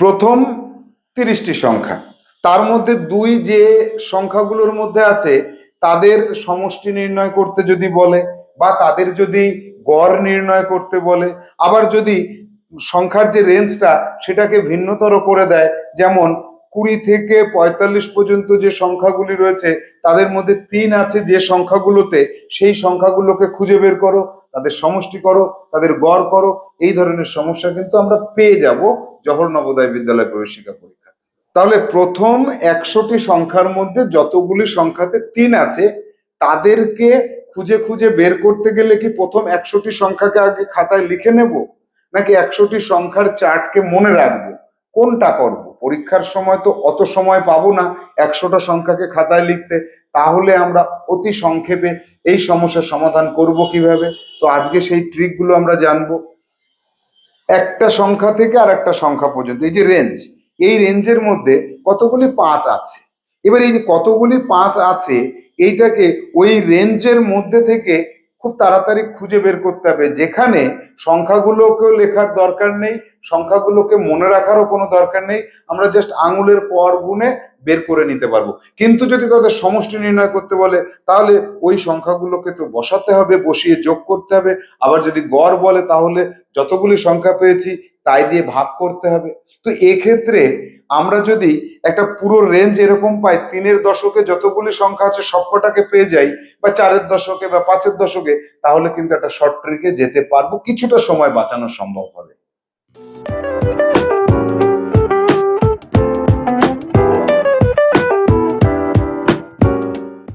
প্রথম তিরিশটি সংখ্যা। তার মধ্যে দুই যে সংখ্যাগুলোর মধ্যে আছে, তাদের সমষ্টি নির্ণয় করতে যদি বলে বা তাদের যদি গড় নির্ণয় করতে বলে, আবার যদি সংখ্যার যে রেঞ্জটা সেটাকে ভিন্নতর করে দেয়, যেমন কুড়ি থেকে পঁয়তাল্লিশ পর্যন্ত যে সংখ্যাগুলি রয়েছে, তাদের মধ্যে তিন আছে যে সংখ্যাগুলোতে সেই সংখ্যাগুলোকে খুঁজে বের করো, তাদের সমষ্টি করো, তাদের গড় করো, এই ধরনের সমস্যা কিন্তু আমরা পেয়ে যাব জহর নবোদয় বিদ্যালয় প্রবেশিকা পরীক্ষা। তাহলে প্রথম একশোটি সংখ্যার মধ্যে যতগুলি সংখ্যাতে তিন আছে, তাদেরকে খুঁজে খুঁজে বের করতে গেলে কি প্রথম একশোটি সংখ্যাকে আগে খাতায় লিখে নেব, নাকি একশোটি সংখ্যার চার্টকে মনে রাখব, কোনটা করব? পরীক্ষার সময় তো অত সময় পাবো না একশোটা সংখ্যাকে খাতায় লিখতে, তাহলে আমরা অতি সংক্ষেপে এই সমস্যার সমাধান করব কীভাবে? তো আজকে সেই ট্রিকগুলো আমরা জানব। একটা সংখ্যা থেকে আর একটা সংখ্যা পর্যন্ত, এই যে রেঞ্জ এই রেঞ্জের মধ্যে কতগুলি পাঁচ আছে? এবার এই যে কতগুলি পাঁচ আছে, এইটাকে ওই রেঞ্জের মধ্যে থেকে খুব তাড়াতাড়ি খুঁজে বের করতে হবে। যেখানে সংখ্যাগুলোকেও লেখার দরকার নেই, সংখ্যাগুলোকে মনে রাখারও কোনো দরকার নেই। আমরা জাস্ট আঙুলের পর গুনে বের করে নিতে পারব। কিন্তু যদি তাদের সমষ্টি নির্ণয় করতে বলে, তাহলে ওই সংখ্যাগুলোকে তো বসাতে হবে, বসিয়ে যোগ করতে হবে। আবার যদি গড় বলে, তাহলে যতগুলি সংখ্যা পেয়েছি, তাই দিয়ে ভাগ করতে হবে। তো এক্ষেত্রে আমরা যদি একটা পুরো রেঞ্জ এরকম পাই, তিনের দশকে যতগুলি সংখ্যা আছে, সবকটাকে পেয়ে যাই, বা চারের দশকে, বা পাঁচের দশকে, তাহলে কিন্তু একটা শর্ট ট্রিকে যেতে পারব। কিছুটা সময় বাঁচানো সম্ভব হবে।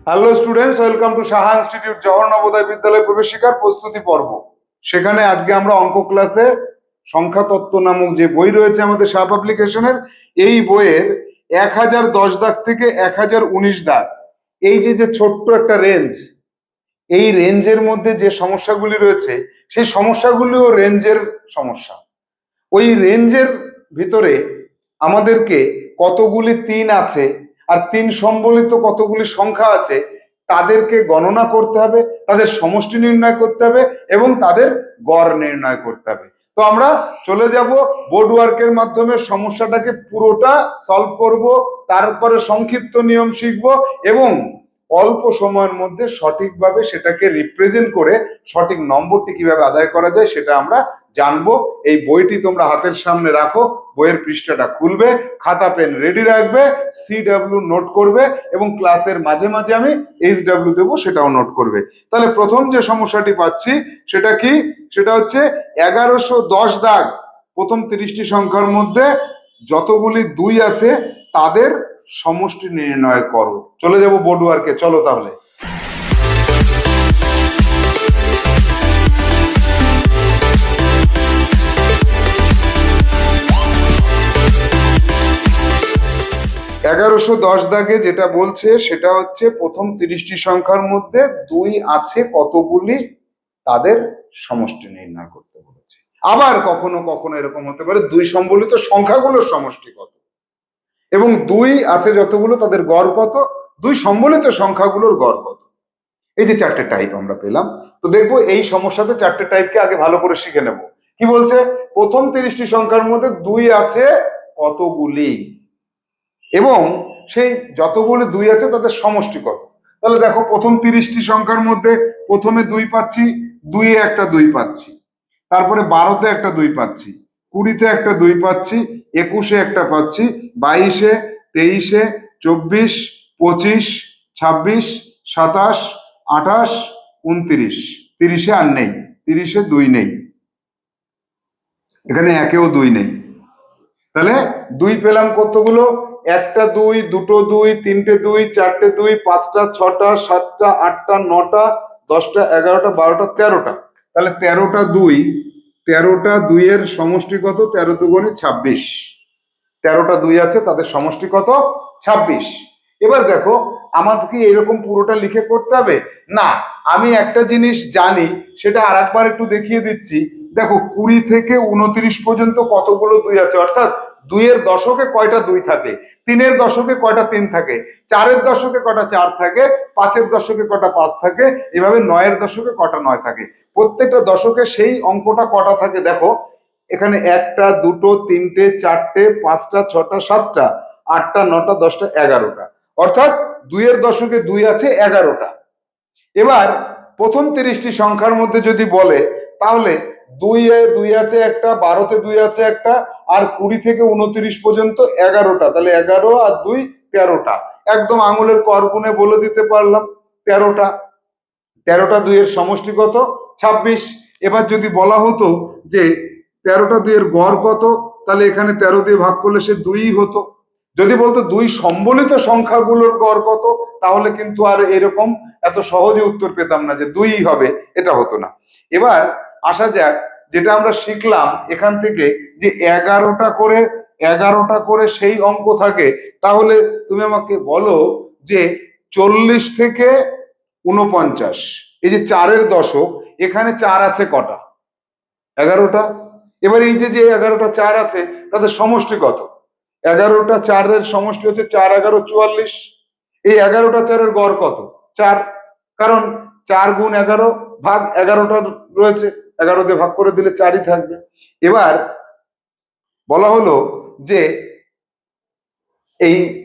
Hello students welcome to Saha institute Jawahar Navodaya Vidyalaya প্রবেশিকার প্রস্তুতি পর্ব সেখানে আজকে আমরা অঙ্ক ক্লাসে সংখ্যা তত্ত্ব নামক যে বই রয়েছে আমাদের সাহা পাবলিকেশনের এই বইয়ের এক হাজার দশ দাগ থেকে এক হাজার উনিশ দাগ। এই যে যে ছোট্ট একটা রেঞ্জ এই রেঞ্জের মধ্যে যে সমস্যাগুলি রয়েছে, সেই সমস্যাগুলিও রেঞ্জের সমস্যা। ওই রেঞ্জের ভিতরে আমাদেরকে কতগুলি তিন আছে আর তিন সম্বলিত কতগুলি সংখ্যা আছে, তাদেরকে গণনা করতে হবে, তাদের সমষ্টি নির্ণয় করতে হবে এবং তাদের গড় নির্ণয় করতে হবে। তো আমরা চলে যাব বোর্ড ওয়ার্কের মাধ্যমে, সমস্যাটাকে পুরোটা সলভ করব, তারপরে সংক্ষিপ্ত নিয়ম শিখব এবং অল্প সময়ের মধ্যে সঠিকভাবে সেটাকে রিপ্রেজেন্ট করে সঠিক নম্বরটি কীভাবে আদায় করা যায় সেটা আমরা জানব। এই বইটি তোমরা হাতের সামনে রাখো, বইয়ের পৃষ্ঠাটা খুলবে, খাতা পেন রেডি রাখবে সি ডাব্লিউ নোট করবে এবং ক্লাসের মাঝে মাঝে আমি এইচ ডাব্লিউ দেবো সেটাও নোট করবে। তাহলে প্রথম যে সমস্যাটি পাচ্ছি সেটা কি? সেটা হচ্ছে এগারোশো দশ দাগ প্রথম তিরিশটি সংখ্যার মধ্যে যতগুলি দুই আছে তাদের সমষ্টি নির্ণয় করো। চলে যাব বোর্ড ওয়ার্কে চলো তাহলে। এগারোশো দশ দাগে যেটা বলছে, সেটা হচ্ছে প্রথম তিরিশটি সংখ্যার মধ্যে দুই আছে কতগুলি তাদের সমষ্টি নির্ণয় করতে বলেছে। আবার কখনো কখনো এরকম হতে পারে, দুই সম্বলিত সংখ্যাগুলোর সমষ্টি কত? এবং দুই আছে যতগুলো, তাদের গড় কত? দুই সম্বলিত সংখ্যাগুলোর গড় কত? এই যে চারটে টাইপ আমরা পেলাম। তো দেখব এই সমস্যাতে চারটে টাইপকে আগে ভালো করে শিখে নেব। কি বলছে? প্রথম তিরিশটি সংখ্যার মধ্যে দুই আছে কতগুলি? এবং সেই যতগুলি দুই আছে, তাদের সমষ্টি কত? তাহলে দেখো, প্রথম তিরিশটি সংখ্যার মধ্যে প্রথমে দুই পাচ্ছি, দুইয়ে একটা দুই পাচ্ছি। তারপরে বারোতে একটা দুই পাচ্ছি। কুড়িতে একটা দুই পাচ্ছি, একুশে একটা পাচ্ছি, বাইশে, তেইশে, চব্বিশ, পঁচিশ, ছাব্বিশ, সাতাশ, আঠাশ, উনত্রিশ। তিরিশে আর নেই, তিরিশে দুই নেই। এখানে একেও দুই নেই। তাহলে দুই পেলাম কতগুলো? একটা দুই, দুটো দুই, তিনটে দুই, চারটে দুই, পাঁচটা, ছটা, সাতটা, আটটা, নটা, দশটা, এগারোটা, বারোটা, তেরোটা। তাহলে তেরোটা দুই তেরোটা দুইয়ের সমষ্টি কত? তেরো দুগুণে ছাব্বিশ। তেরোটা দুই আছে, তাদের সমষ্টি কত? ছাব্বিশ। এবার দেখো, আমাদের কি এরকম পুরোটা লিখে করতে হবে? না, আমি একটা জিনিস জানি, সেটা আর একবার একটু দেখিয়ে দিচ্ছি। দেখো, কুড়ি থেকে উনত্রিশ পর্যন্ত কতগুলো দুই আছে? অর্থাৎ দুইয়ের দশকে কয়টা দুই থাকে? তিনের দশকে কয়টা তিন থাকে? চারের দশকে কটা চার থাকে? পাঁচের দশকে কটা পাঁচ থাকে? এভাবে নয়ের দশকে কটা নয় থাকে? প্রত্যেকটা দশকে সেই অঙ্কটা কটা থাকে দেখো। এখানে একটা, দুটো, তিনটে, চারটে, পাঁচটা, ছটা, সাতটা, আটটা, নটা, দশটা, এগারোটা। অর্থাৎ দুইয়ের দশকে দুই আছে এগারোটা। এবার প্রথম তিরিশটি সংখ্যার মধ্যে যদি বলে, তাহলে দুই এ দুই আছে একটা, বারোতে দুই আছে একটা, আর কুড়ি থেকে উনত্রিশ পর্যন্ত এগারোটা। তাহলে এগারো আর দুই তেরোটা। একদম আঙুলের করগুনে বলে দিতে পারলাম তেরোটা। তেরোটা দুইয়ের সমষ্টি কত? ছাব্বিশ। এবার যদি বলা হতো যে তেরোটা দুইয়ের গড় কত, তাহলে এখানে তেরো দিয়ে ভাগ করলে সে দুই হতো। যদি বলতো দুই সম্বলিত সংখ্যাগুলোর গড় কত, তাহলে কিন্তু আর এরকম এত সহজে উত্তর পেতাম না যে দুই হবে, এটা হতো না। এবার আসা যাক, যেটা আমরা শিখলাম এখান থেকে যে এগারোটা করে এগারোটা করে সেই অঙ্ক থাকে, তাহলে তুমি আমাকে বলো যে চল্লিশ থেকে উনপঞ্চাশ এই যে চারের দশক, এখানে চার আছে কটা? এগারোটা? এবার এই যে যে এগারোটা চার আছে, তাদের সমষ্টি কত? এগারোটা চারের সমষ্টি হচ্ছে চার এগারো চুয়াল্লিশ। এই এগারোটা চারের গড় কত? চার। কারণ চার গুণ এগারো ভাগ এগারোটা রয়েছে। এগারো দিয়ে ভাগ করে দিলে চারই থাকবে। এবার বলা হলো যে, এই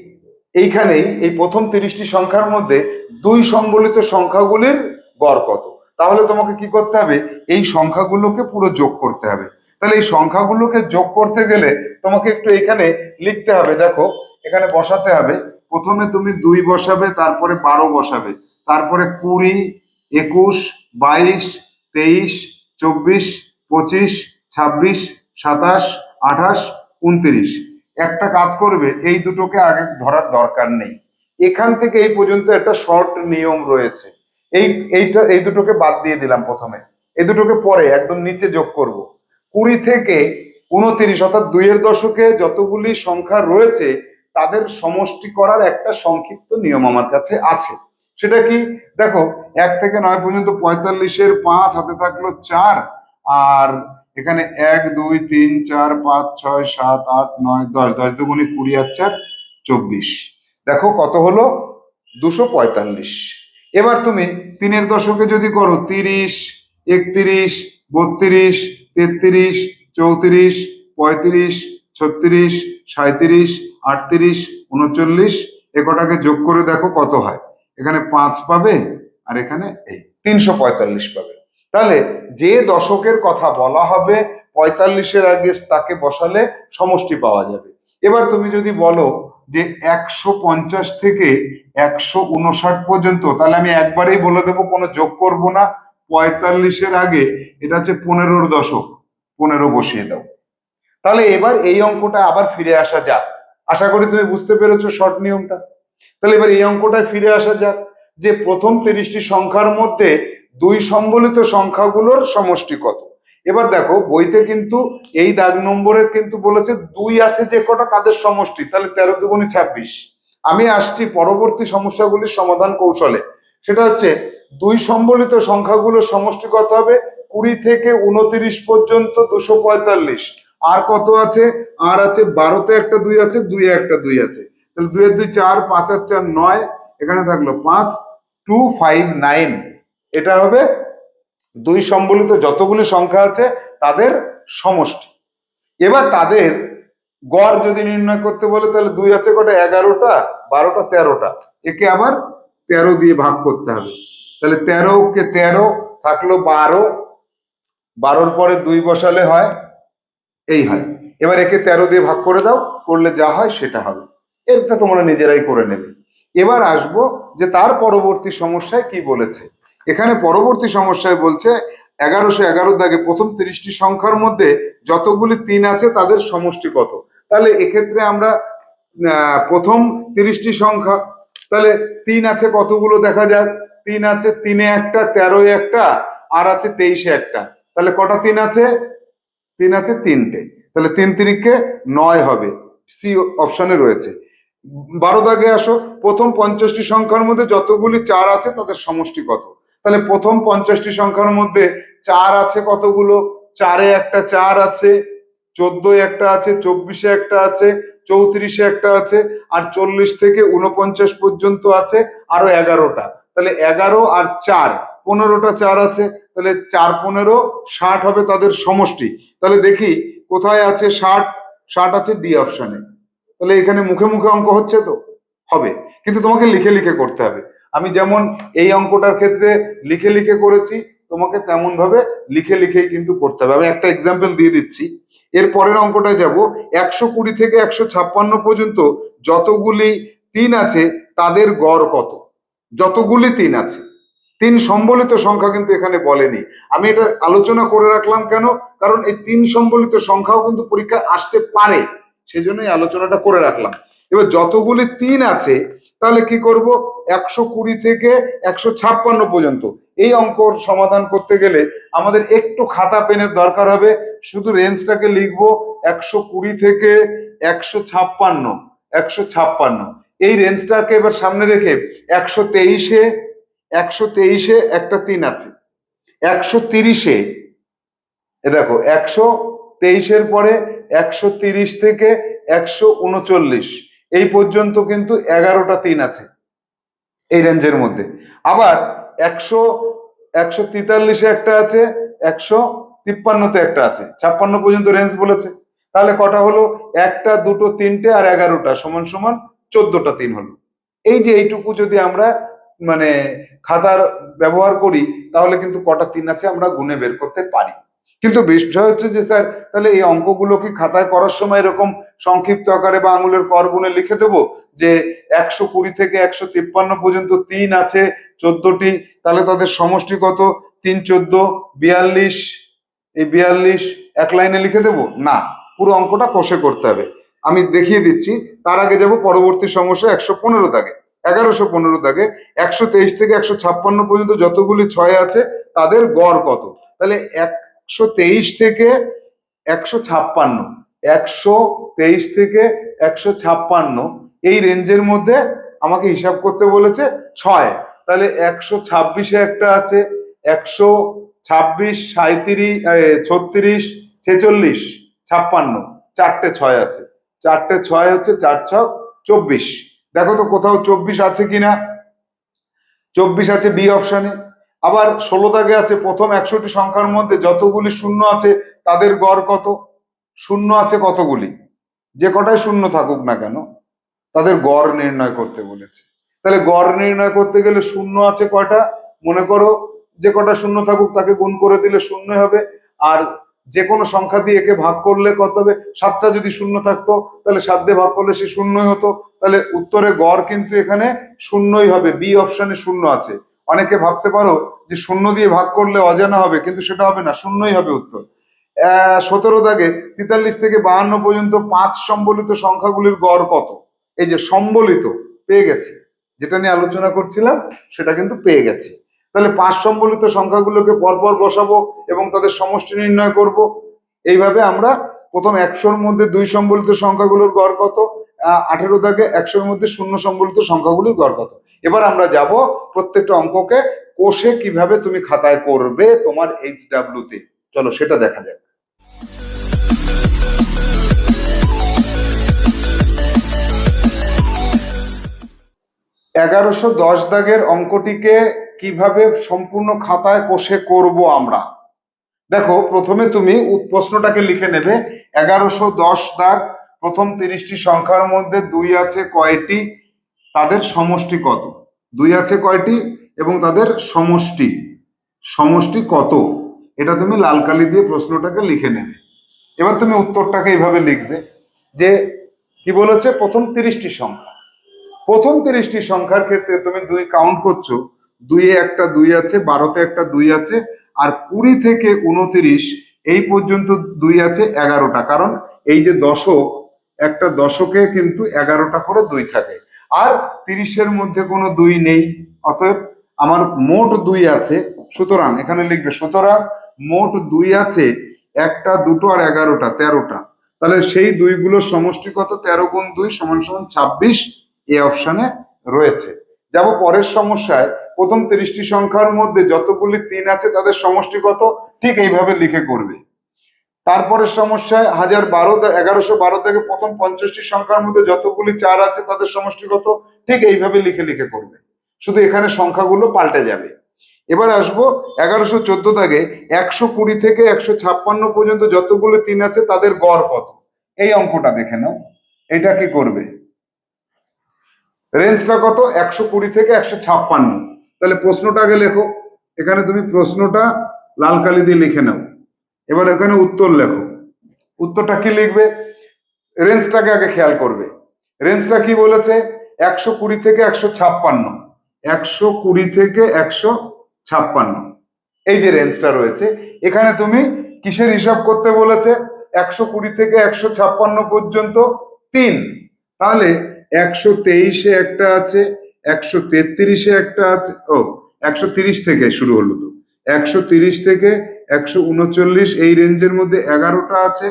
এইখানেই এই প্রথম তিরিশটি সংখ্যার মধ্যে দুই সম্বলিত সংখ্যাগুলির গড় কত তাহলে তোমাকে কি করতে হবে? এই সংখ্যাগুলোকে পুরো যোগ করতে হবে। তাহলে এই সংখ্যাগুলোকে যোগ করতে গেলে তোমাকে একটু এখানে লিখতে হবে। দেখো, এখানে বসাতে হবে। প্রথমে তুমি দুই বসাবে, তারপরে বারো বসাবে। তারপরে কুড়ি, একুশ, বাইশ, তেইশ, চব্বিশ, পঁচিশ, ছাব্বিশ, সাতাশ, আঠাশ, উনত্রিশ। একটা কাজ করবে, এই দুটোকে আগে ধরার দরকার নেই। এখান থেকে এই পর্যন্ত একটা শর্ট নিয়ম রয়েছে। এই, এইটা, এই দুটোকে বাদ দিয়ে দিলাম প্রথমে। এই দুটোকে পরে একদম নিচে যোগ করব। কুড়ি থেকে উনত্রিশ অর্থাৎ দুইয়ের দশকে যতগুলি সংখ্যা রয়েছে, তাদের সমষ্টি করার একটা সংক্ষিপ্ত নিয়ম আমার কাছে আছে। সেটা কি? দেখো, এক থেকে নয় পর্যন্ত পঁয়তাল্লিশের পাঁচ, হাতে থাকল চার, আর এখানে এক, দুই, তিন, চার, পাঁচ, ছয়, সাত, আট, নয়, দশ। দশ দুগুণি কুড়ি আর চার চব্বিশ। দেখো কত হলো? দুশো পঁয়তাল্লিশ। এবার তুমি তিনের দশকে যদি করো, তিরিশ, একত্রিশ, বত্রিশ, তেত্রিশ, চৌত্রিশ, পঁয়ত্রিশ, ছত্রিশ সাঁত্রিশ আটত্রিশ, উনচল্লিশ, এ কটাকে যোগ করে দেখো কত হয়। এখানে পাঁচ পাবে আর এখানে এই তিনশো পঁয়তাল্লিশ পাবে। তাহলে যে দশকের কথা বলা হবে, পঁয়তাল্লিশের আগে তাকে বসালে সমষ্টি পাওয়া যাবে। এবার তুমি যদি বলো যে একশো পঞ্চাশ থেকে একশো উনষাট পর্যন্ত, তাহলে আমি একবারেই বলে দেবো কোনো যোগ করব না। পঁয়তাল্লিশের আগে এটা হচ্ছে পনেরোর দশক, পনেরো বসিয়ে দাও। তাহলে এবার এই অঙ্কটা আবার ফিরে আসা যাক। আশা করি তুমি বুঝতে পেরেছ শর্ট নিয়মটা। তাহলে এবার এই অঙ্কটায় ফিরে আসা যাক, যে প্রথম তিরিশটি সংখ্যার মধ্যে দুই সম্বলিত সংখ্যাগুলোর সমষ্টি কত? এবার দেখো, বইতে কিন্তু এই দাগ নম্বরে কিন্তু বলেছে দুই আছে যে কটা, তাদের সমষ্টি, তাহলে তেরো দুগুণি ছাব্বিশ। আমি আসছি পরবর্তী সমস্যাগুলির সমাধান কৌশলে। সেটা হচ্ছে, দুই সম্বলিত সংখ্যাগুলোর সমষ্টি কত হবে? কুড়ি থেকে উনত্রিশ পর্যন্ত দুশো পঁয়তাল্লিশ। আর কত আছে? আর আছে, বারোতে একটা দুই আছে দুই একটা দুই আছে। তাহলে দুই দুই চার, পাঁচ আর চার নয়, এখানে থাকল পাঁচ টু ফাইভ নাইন এটা হবে দুই সম্বলিত যতগুলি সংখ্যা আছে তাদের সমষ্টি। এবার তাদের গড় যদি নির্ণয় করতে বলে, তাহলে দুই আছে কটা? এগারোটা, বারোটা, তেরোটা। একে আবার তেরো দিয়ে ভাগ করতে হবে। তাহলে তেরো কে তেরো থাকল বারো। বারোর পরে দুই বসালে হয়, এই হয়। এবার একে তেরো দিয়ে ভাগ করে দাও, করলে যা হয় সেটা হবে। এটা তোমরা নিজেরাই করে নেবে। এবার আসব যে তার পরবর্তী সমস্যায় কি বলেছে। এখানে পরবর্তী সমস্যায় বলছে, এগারোশো এগারো দাগে প্রথম তিরিশটি সংখ্যার মধ্যে যতগুলি তিন আছে তাদের সমষ্টি কত? তাহলে এক্ষেত্রে আমরা প্রথম তিরিশটি সংখ্যা, তাহলে তিন আছে কতগুলো দেখা যাক? তিন আছে তিনে একটা, তেরোয় একটা, আর আছে তেইশে একটা। তাহলে কটা তিন আছে? তিন আছে তিনটে। তাহলে তিন তিরিখে নয় হবে। সি অপশানে রয়েছে। বারো দাগে আসো। প্রথম পঞ্চাশটি সংখ্যার মধ্যে যতগুলি চার আছে তাদের সমষ্টি কত? তাহলে প্রথম পঞ্চাশটি সংখ্যার মধ্যে চার আছে কতগুলো? চারে একটা চার আছে, চোদ্দোয় একটা আছে, চব্বিশে একটা আছে, চৌত্রিশে একটা আছে, আর চল্লিশ থেকে উনপঞ্চাশ পর্যন্ত আছে আরও এগারোটা। তাহলে এগারো আর চার, পনেরোটা চার আছে, তাহলে চার পনেরো, ষাট হবে তাদের সমষ্টি। তাহলে দেখি, কোথায় আছে ষাট? ষাট আছে ডি অপশনে। তাহলে এখানে মুখে মুখে অঙ্ক হচ্ছে তো? হবে। কিন্তু তোমাকে লিখে লিখে করতে হবে। আমি যেমন এই অঙ্কটার ক্ষেত্রে লিখে লিখে করেছি, তোমাকে তেমন ভাবে লিখে লিখেই কিন্তু করতে হবে। আমি একটা এক্সাম্পল দিয়ে দিচ্ছি। এর পরের অঙ্কটায় যাব। একশো কুড়ি থেকে একশো ছাপ্পান্ন পর্যন্ত যতগুলি তিন আছে, তাদের গড় কত? যতগুলি তিন আছে। তিন সম্বলিত সংখ্যা কিন্তু এখানে বলেনি। আমি এটা আলোচনা করে রাখলাম কেন? কারণ এই তিন সম্বলিত সংখ্যাও কিন্তু পরীক্ষায় আসতে পারে। সেজন্যই আলোচনাটা করে রাখলাম। এবার যতগুলি তিন আছে তাহলে কি করব? একশো কুড়ি থেকে একশো ছাপ্পান্ন পর্যন্ত। এই অঙ্কর সমাধান করতে গেলে আমাদের একটু খাতা পেনের দরকার হবে। শুধু রেঞ্জটাকে লিখব একশো কুড়ি থেকে একশো ছাপ্পান্ন একশো ছাপ্পান্ন। এই রেঞ্জটাকে এবার সামনে রেখে একশো তেইশে একশো তেইশে একটা তিন আছে। একশো তিরিশে, এ দেখো, একশো তেইশের পরে একশো তিরিশ থেকে একশো উনচল্লিশ। এই পর্যন্ত কিন্তু এগারোটা তিন আছে এই রেঞ্জের মধ্যে। আবার একশো একশো তেতাল্লিশে একটা আছে, একশো তিপ্পান্নতে একটা আছে। ছাপ্পান্ন পর্যন্ত রেঞ্জ বলেছে। তাহলে কটা হলো? একটা, দুটো, তিনটে আর এগারোটা সমান সমান চোদ্দটা তিন হলো। এই যে এইটুকু যদি আমরা মানে খাতার ব্যবহার করি, তাহলে কিন্তু কটা তিন আছে আমরা গুনে বের করতে পারি। কিন্তু বিষয় হচ্ছে যে স্যার, তাহলে এই অঙ্কগুলো কি খাতায় করার সময় এরকম সংক্ষিপ্ত আকারে বা আঙুলের কর গুনে লিখে দেবো? যে একশো কুড়ি থেকে একশো তিপ্পান্ন পর্যন্ত তিন আছে, চোদ্দটি, তাহলে তাদের সমষ্টি কত? তিন চোদ্দ, বিয়াল্লিশ, এই বিয়াল্লিশ এক লাইনে লিখে দেবো? না, পুরো অঙ্কটা কষে করতে হবে। আমি দেখিয়ে দিচ্ছি, তার আগে যাব পরবর্তী সমস্যা একশো পনেরো দাগে, এগারোশো পনেরো দাগে, একশো তেইশ থেকে একশো ছাপ্পান্ন পর্যন্ত যতগুলি ছয় আছে, তাদের গড় কত? তাহলে একশো তেইশ থেকে একশো ছাপ্পান্ন, একশো তেইশ থেকে একশো ছাপ্পান্ন, এই রেঞ্জের মধ্যে আমাকে হিসাব করতে বলেছে ছয়। তাহলে একশো ছাব্বিশে একটা আছে, একশো ছাব্বিশ সাঁত্রিশ ছত্রিশ, ছেচল্লিশ, ছাপ্পান্ন, চারটে ছয় আছে। চারটে ছয় হচ্ছে চার ছক চব্বিশ। দেখো তো কোথাও চব্বিশ আছে কিনা? চব্বিশ আছে বি অপশানে। আবার ষোলো দাগে আছে, প্রথম একশোটি সংখ্যার মধ্যে যতগুলি শূন্য আছে, তাদের গড় কত? শূন্য আছে কতগুলি? যে কটাই শূন্য থাকুক না কেন, তাদের গড় নির্ণয় করতে বলেছে। তাহলে গড় নির্ণয় করতে গেলে শূন্য আছে কয়টা? মনে করো যে কটা শূন্য থাকুক, তাকে গুণ করে দিলে শূন্য হবে। আর যে কোনো সংখ্যা দিয়ে একে ভাগ করলে কত হবে? সাতটা যদি শূন্য থাকতো, তাহলে সাত দিয়ে ভাগ করলে সে শূন্যই হতো। তাহলে উত্তরে গড় কিন্তু এখানে শূন্যই হবে, বি অপশানে শূন্য আছে। অনেকে ভাবতে পারো যে শূন্য দিয়ে ভাগ করলে অজানা হবে, কিন্তু সেটা হবে না, শূন্যই হবে উত্তর। সতেরো দাগে তেতাল্লিশ থেকে বাহান্ন পর্যন্ত পাঁচ সম্বলিত সংখ্যাগুলির গড় কত? এই যে সম্বলিত, পেয়ে গেছি। যেটা নিয়ে আলোচনা করছিলাম, সেটা কিন্তু পেয়ে গেছি। তাহলে পাঁচ সম্বলিত সংখ্যাগুলোকে পরপর বসাবো এবং তাদের সমষ্টি নির্ণয় করব। এইভাবে আমরা প্রথম একশোর মধ্যে দুই সম্বলিত সংখ্যাগুলোর গড় কত? আঠেরো দাগে একশোর মধ্যে শূন্য সম্বলিত সংখ্যাগুলির গড় কত? এবার আমরা যাব প্রত্যেকটা অঙ্ককে কোষে কীভাবে তুমি খাতায় করবে তোমার এইচ তে। চলো, সেটা দেখা যাক। এগারোশো দশ দাগের অঙ্কটিকে কীভাবে সম্পূর্ণ খাতায় কোষে করব আমরা? দেখো, প্রথমে তুমি প্রশ্নটাকে লিখে নেবে। এগারোশো দশ দাগ, প্রথম তিরিশটি সংখ্যার মধ্যে দুই আছে কয়টি? তাদের সমষ্টি কত? দুই আছে কয়টি? এবং তাদের সমষ্টি। সমষ্টি কত? এটা তুমি লাল কালি দিয়ে প্রশ্নটাকে লিখে নেবে। এবার তুমি উত্তরটাকে এইভাবে লিখবে যে, কি বলেছে? প্রথম তিরিশটি সংখ্যা। প্রথম তিরিশটি সংখ্যার ক্ষেত্রে তুমি দুই কাউন্ট করছ। দুইয়ে একটা দুই আছে বারোতে একটা দুই আছে, আর কুড়ি থেকে উনতিরিশ এই পর্যন্ত দুই আছে এগারোটা। কারণ এই যে দশক, একটা দশকে কিন্তু এগারোটা করে দুই থাকে। আর তিরিশের মধ্যে কোনো দুই নেই, অতএব আমার মোট দুই আছে। সুতরাং এখানে লিখবে, সুতরাং মোট দুই আছে, একটা, দুটো আর এগারোটা, তেরোটা। তাহলে সেই দুইগুলোর সমষ্টি কত? তেরো গুণ দুই সমান সমান ছাব্বিশ এ অপশানে রয়েছে। যাব পরের সমস্যায়, প্রথম তিরিশটি সংখ্যার মধ্যে যতগুলি তিন আছে, তাদের সমষ্টি কত? ঠিক এইভাবে লিখে করবে। তারপরের সমস্যায় হাজার বারো এগারোশো বারো থেকে প্রথম পঞ্চাশটি সংখ্যার মধ্যে যতগুলি চার আছে তাদের সমষ্টি কত ঠিক এইভাবে লিখে লিখে করবে। শুধু এখানে সংখ্যাগুলো পাল্টে যাবে। এবার আসব এগারোশো চোদ্দ দাগে একশো কুড়ি থেকে একশো ছাপ্পান্ন পর্যন্ত যতগুলো তিন আছে তাদের গড় কত? এই অঙ্কটা দেখে নাও। এটা কি করবে? রেঞ্জটা কত? একশো কুড়ি থেকে একশো ছাপ্পান্ন। তাহলে প্রশ্নটা আগে লেখো। এখানে তুমি প্রশ্নটা লাল কালি দিয়ে লিখে নাও। এবার এখানে উত্তর লেখো। উত্তরটা কি লিখবে? রেঞ্জটাকে আগে খেয়াল করবে। রেঞ্জটা কি বলেছে? একশো কুড়ি থেকে একশো ছাপ্পান্ন। একশো কুড়ি থেকে একশো ছাপ্পান্ন। এই যে রেঞ্জটা রয়েছে, এখানে তুমি কিসের হিসাব করতে বলেছে? একশো কুড়ি থেকে একশো ছাপ্পান্ন পর্যন্ত তিন। তাহলে একশো তেইশে একটা আছে, একশো তেত্রিশে একটা আছে, ও, একশো তিরিশ থেকে শুরু হলো তো। একশো তিরিশ থেকে একশো উনচল্লিশ এই রেঞ্জের মধ্যে এগারোটা আছে।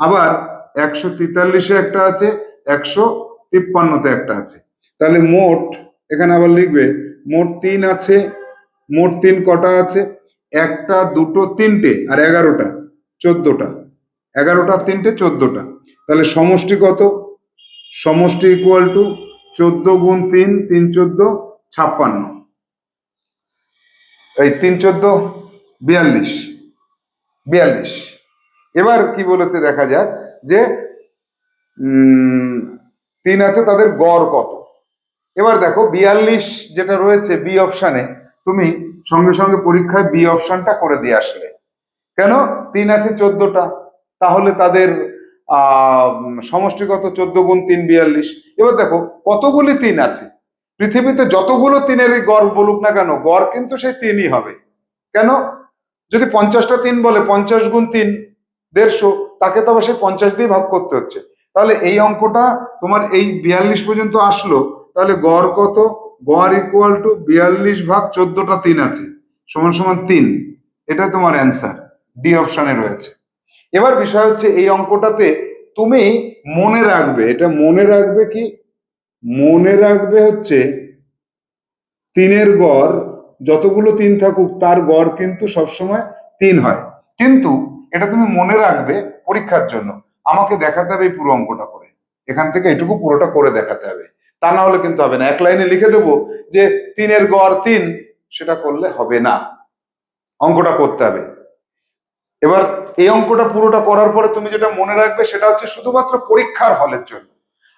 আবার একশো তেতাল্লিশে একটা আছে, একশো তিপ্পান্নতে একটা আছে। তাহলে মোট, এখানে আবার লিখবে, মোট তিন আছে, মোট তিন কটা আছে? একটা, দুটো, তিনটে আর এগারোটা, চোদ্দটা। এগারোটা, তিনটে, চোদ্দটা। তাহলে সমষ্টি কত? সমষ্টি ইকুয়াল টু চোদ্দ গুণ তিন তিন চোদ্দ, ছাপ্পান্ন। এই তিন চোদ্দ বিয়াল্লিশ। বিয়াল্লিশ। এবার কি বলেছে দেখা যাক যে তিন আছে তাদের গড় কত। এবার দেখো বিয়াল্লিশ যেটা রয়েছে বি অপশানে, তুমি সঙ্গে সঙ্গে পরীক্ষায় বি অপশানটা করে দিয়ে আসলে। কেন? তিন আছে চোদ্দটা। তাহলে তাদের সমষ্টিগত চোদ্দ গুণ তিন বিয়াল্লিশ। এবার দেখো কতগুলি তিন আছে? পৃথিবীতে যতগুলো তিনেরই গড় বলুক না কেন, গড় কিন্তু সেই তিনই হবে। কেন? যদি পঞ্চাশটা তিন বলে পঞ্চাশ গুণ তিন, দেড়শো, তাকে তো আবার সেই পঞ্চাশ দিয়ে ভাগ করতে হচ্ছে। তাহলে এই অঙ্কটা তোমার এই বিয়াল্লিশ পর্যন্ত আসলো, তাহলে গড় কত? গড় ইকুয়াল টু বিয়াল্লিশ ভাগ চোদ্দটা তিন আছে, সমান সমান তিন। এটা তোমার অ্যান্সার ডি অপশনে রয়েছে। এবার বিষয় হচ্ছে এই অঙ্কটাতে তুমি মনে রাখবে, এটা মনে রাখবে কি? মনে রাখবে হচ্ছে তিনের গড় যতগুলো তিন থাকুক, তার গড় কিন্তু সবসময় তিন হয়। কিন্তু এটা তুমি মনে রাখবে পরীক্ষার জন্য। আমাকে দেখাতে হবে এই পুরো অঙ্কটা করে। এখান থেকে এটুকু পুরোটা করে দেখাতে হবে। তা না হলে কিন্তু হবে না। এক লাইনে লিখে দেবো যে তিনের গড় তিন, সেটা করলে হবে না। অঙ্কটা করতে হবে। এবার এই অঙ্কটা পুরোটা করার পরে তুমি যেটা মনে রাখবে, সেটা হচ্ছে শুধুমাত্র পরীক্ষার হলের জন্য।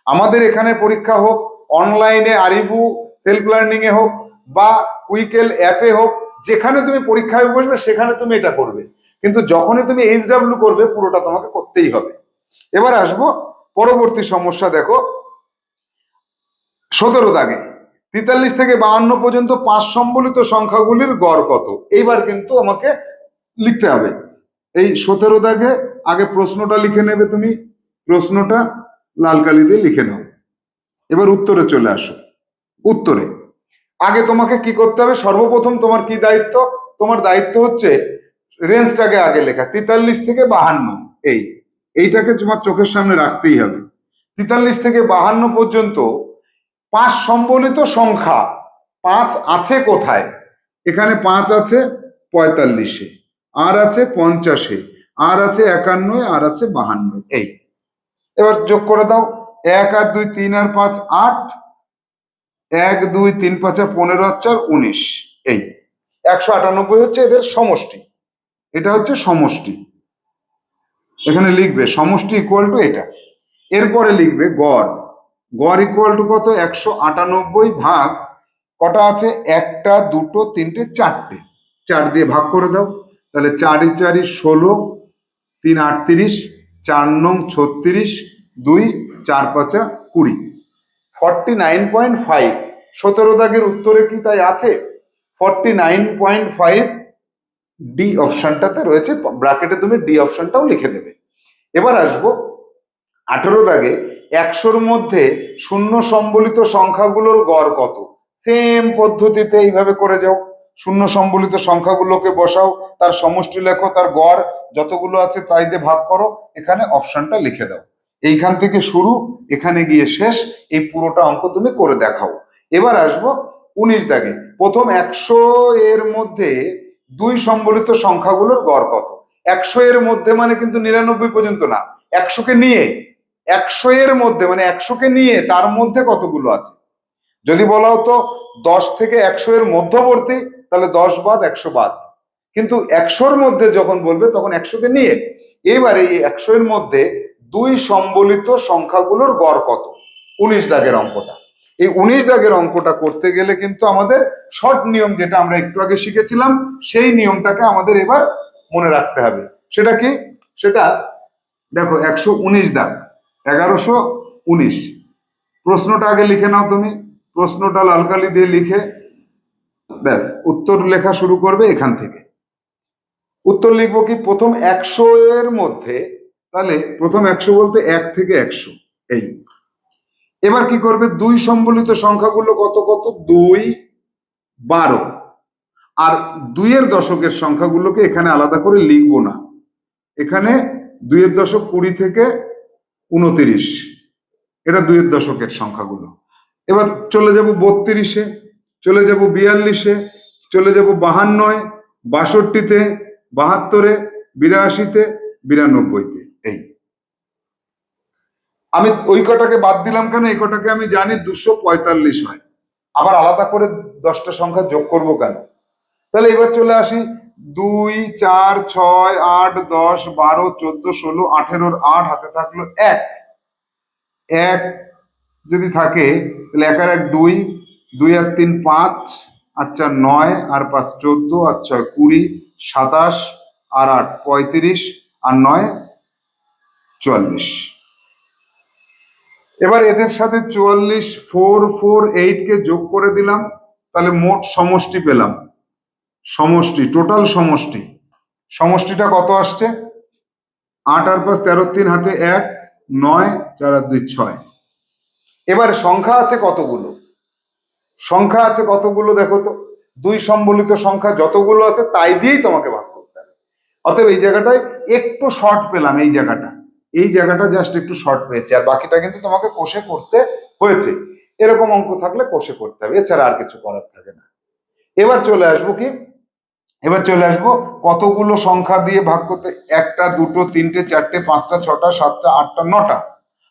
আমাদের এখানে পরীক্ষা হোক, অনলাইনে আরিভু সেলফ লার্নিং এ হোক বা কুইকেল অ্যাপে হোক, যেখানে তুমি পরীক্ষায় বসবে, সেখানে তুমি এটা করবে। কিন্তু যখনই তুমি এইচ ডাব্লিউ করবে, পুরোটা তোমাকে করতেই হবে। এবার আসব, পরবর্তী সমস্যা দেখো। সতেরো দাগে, তেতাল্লিশ থেকে বাহান্ন পর্যন্ত পাঁচ সম্বলিত সংখ্যাগুলির গড় কত? এইবার কিন্তু আমাকে লিখতে হবে। এই সতেরো দাগে, আগে প্রশ্নটা লিখে নেবে তুমি। প্রশ্নটা লাল লিখে নাও। এবার উত্তরে চলে আসো। উত্তরে। আগে তোমাকে কি করতে হবে? সর্বপ্রথম তোমার কি দায়িত্ব? তোমার দায়িত্ব হচ্ছে রেঞ্জটাকে আগে লেখা। তেতাল্লিশ থেকে বাহান্ন, এই। এইটাকে তোমার চোখের সামনে রাখতেই হবে। তেতাল্লিশ থেকে বাহান্ন পর্যন্ত পাঁচ সম্বলিত সংখ্যা, পাঁচ আছে কোথায়? এখানে পাঁচ আছে পঁয়তাল্লিশে, আর আছে পঞ্চাশে, আর আছে একান্নয়, আর আছে বাহান্ন এই। এবার যোগ করে দাও। এক আর দুই, তিন আর পাঁচ, আট। এক, দুই, তিন, পাঁচা পনেরো চার, উনিশ। এই, একশো আটানব্বই হচ্ছে এদের সমষ্টি। এটা হচ্ছে সমষ্টি। এখানে লিখবে, সমষ্টি ইকুয়াল টু এটা। এরপরে লিখবে গড়। গড় ইকুয়াল টু কত? একশো আটানব্বই ভাগ কটা আছে? একটা, দুটো, তিনটে, চারটে। চার দিয়ে ভাগ করে দাও। তাহলে চারি চারি, ষোলো, তিন, আটত্রিশ, চার নং ছত্রিশ, দুই, চার, পাঁচা কুড়ি। ফর্টি নাইন পয়েন্ট ফাইভ সতেরো দাগের উত্তরে কি তাই আছে? Forty nine point five D অপশনটাতে রয়েছে ব্র্যাকেটে তুমি ডি অপশনটাও লিখে দেবে। এবার আসব আঠেরো দাগে একশোর মধ্যে শূন্য সম্বলিত সংখ্যাগুলোর গড় কত? সেম পদ্ধতিতে এইভাবে করে যাও। শূন্য সম্বলিত সংখ্যাগুলোকে বসাও, তার সমষ্টি লেখো, তার গড় যতগুলো আছে তাই দিয়ে ভাগ করো। এখানে অপশনটা লিখে দাও। এইখান থেকে শুরু, এখানে গিয়ে শেষ, এই পুরোটা অঙ্ক তুমি করে দেখাও। এবার আসব উনিশ দাগে। প্রথম একশো এর মধ্যে দুই সম্বলিত সংখ্যাগুলোর গড় কত? একশো এর মধ্যে মানে কিন্তু নিরানব্বই পর্যন্ত না। একশোকে নিয়ে, একশো এর মধ্যে মানে একশোকে নিয়ে তার মধ্যে কতগুলো আছে? যদি বলা হতো দশ থেকে একশো এর মধ্যবর্তী, তাহলে দশ বাদ, একশো বাদ। কিন্তু একশোর মধ্যে যখন বলবে, তখন একশোকে নিয়ে। এবারে এই একশো এর মধ্যে দুই সম্বলিত সংখ্যাগুলোর গড় কত? উনিশ দাগের অঙ্কটা। এই উনিশ দাগের অঙ্কটা করতে গেলে কিন্তু আমাদের শর্ট নিয়ম যেটা আমরা একটু আগে শিখেছিলাম, সেই নিয়মটাকে আমাদের এবার মনে রাখতে হবে। সেটা কি? সেটা দেখো একশো উনিশ দাগ, এগারোশো উনিশ। প্রশ্নটা আগে লিখে নাও তুমি। প্রশ্নটা লালকালি দিয়ে লিখে, ব্যাস, উত্তর লেখা শুরু করবে এখান থেকে। উত্তর লিখব কি? প্রথম একশো এর মধ্যে তাহলে প্রথম একশো বলতে এক থেকে একশো, এই। এবার কি করবে? দুই সম্বলিত সংখ্যাগুলো কত কত? দুই, বারো। আর দুইয়ের দশকের সংখ্যাগুলোকে এখানে আলাদা করে লিখব না। এখানে দুইয়ের দশক কুড়ি থেকে উনতিরিশ। এটা দুইয়ের দশকের সংখ্যাগুলো। এবার চলে যাব বত্রিশে, চলে যাব বিয়াল্লিশে, চলে যাব বাহান্নয়, বাষট্টিতে, বাহাত্তরে, বিরাশিতে, বিরানব্বইতে। আমি ওই কটাকে বাদ দিলাম কেন? এই কটাকে আমি জানি দুশো পঁয়তাল্লিশ হয়। আবার আলাদা করে দশটা সংখ্যা যোগ করব কেন? তাহলে এবার চলে আসি দুই, চার, ছয়, আট, দশ, বারো, চোদ্দ, ষোলো, আঠেরোর আট হাতে থাকল এক। এক যদি থাকে, তাহলে এক আর এক দুই দুই আর তিন পাঁচ আচ্ছা নয়, আর পাঁচ চোদ্দ, আর ছয় কুড়ি, সাতাশ, আর আট পঁয়ত্রিশ, আর নয় চুয়াল্লিশ। এবার এদের সাথে চুয়াল্লিশ ফোর ফোর এইট কে যোগ করে দিলাম, তাহলে মোট সমষ্টি পেলাম। সমষ্টি টোটাল সমষ্টি। সমষ্টিটা কত আসছে? আট আর পাঁচ, তেরো, তিন, হাতে এক, নয়, চার আর দুই, ছয়। এবার সংখ্যা আছে কতগুলো? সংখ্যা আছে কতগুলো দেখো তো? দুই সম্বলিত সংখ্যা যতগুলো আছে, তাই দিয়েই তোমাকে ভাগ করতে হবে। অতএব এই জায়গাটায় একটু শর্ট পেলাম, এই জায়গাটা। এই জায়গাটা জাস্ট একটু শর্ট পেয়েছে, আর বাকিটা কিন্তু তোমাকে কোষে করতে হয়েছে। এরকম অঙ্ক থাকলে কোষে করতে হবে, এছাড়া আর কিছু করার থাকে না। এবার চলে আসব কি? এবার চলে আসব কতগুলো সংখ্যা দিয়ে ভাগ করতে, একটা, দুটো, তিনটে, চারটে, পাঁচটা, ছটা, সাতটা, আটটা, নটা?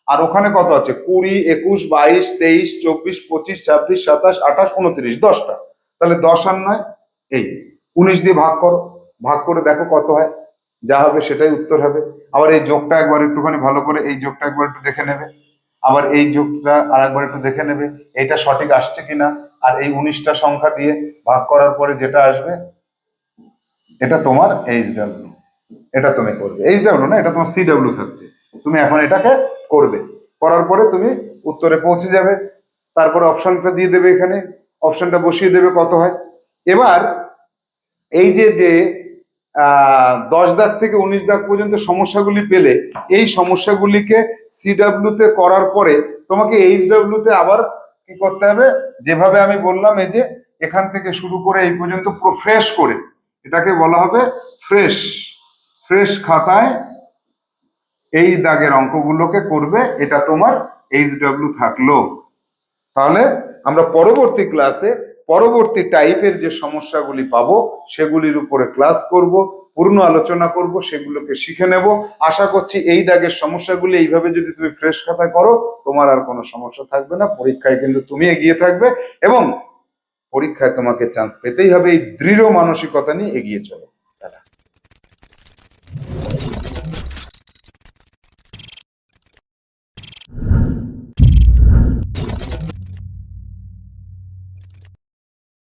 আর ওখানে কত আছে? কুড়ি, একুশ, বাইশ, তেইশ, চব্বিশ, পঁচিশ, ছাব্বিশ, সাতাশ, আঠাশ, উনত্রিশ, দশটা। তাহলে দশ আর নয়, এই, উনিশ দিয়ে ভাগ করো। ভাগ করে দেখো কত হয়। যা হবে সেটাই উত্তর হবে। আবার এই যোগটা একবার একটুখানি ভালো করে, এই যোগটা একবার একটু দেখে নেবে। আবার এই যোগটা আর একবার একটু দেখে নেবে, এইটা সঠিক আসছে কিনা। আর এই উনিশটা সংখ্যা দিয়ে ভাগ করার পরে যেটা আসবে, এটা তোমার এইচ ডাব্লিউ এটা তুমি করবে। এইচ ডাব্লিউ না, এটা তোমার সি ডাব্লিউ থাকছে। তুমি এখন এটাকে করবে। করার পরে তুমি উত্তরে পৌঁছে যাবে। তারপরে অপশনটা দিয়ে দেবে এখানে। অপশনটা বসিয়ে দেবে কত হয়। এবার এই যে যে দশ দাগ থেকে উনিশ দাগ পর্যন্ত সমস্যাগুলি পেলে এই সমস্যাগুলিকে সিডাব্লিউ তে করার পরে তোমাকে এইচ ডাব্লিউ তে আবার কি করতে হবে? যেভাবে আমি বললাম, এই যে এখান থেকে শুরু করে এই পর্যন্ত পুরো ফ্রেশ করে, এটাকে বলা হবে ফ্রেশ ফ্রেশ খাতায় এই দাগের অঙ্কগুলোকে করবে, এটা তোমার এইচ ডাব্লিউ থাকল। তাহলে আমরা পরবর্তী ক্লাসে পরবর্তী টাইপের যে সমস্যাগুলি পাবো, সেগুলির উপরে ক্লাস করব, পূর্ণ আলোচনা করব, সেগুলোকে শিখে নেব। আশা করছি এই দাগের সমস্যাগুলি এইভাবে যদি তুমি ফ্রেশ খাতা করো, তোমার আর কোনো সমস্যা থাকবে না। পরীক্ষায় কিন্তু তুমি এগিয়ে থাকবে এবং পরীক্ষায় তোমাকে চান্স পেতেই হবে এই দৃঢ় মানসিকতা নিয়ে এগিয়ে চলো।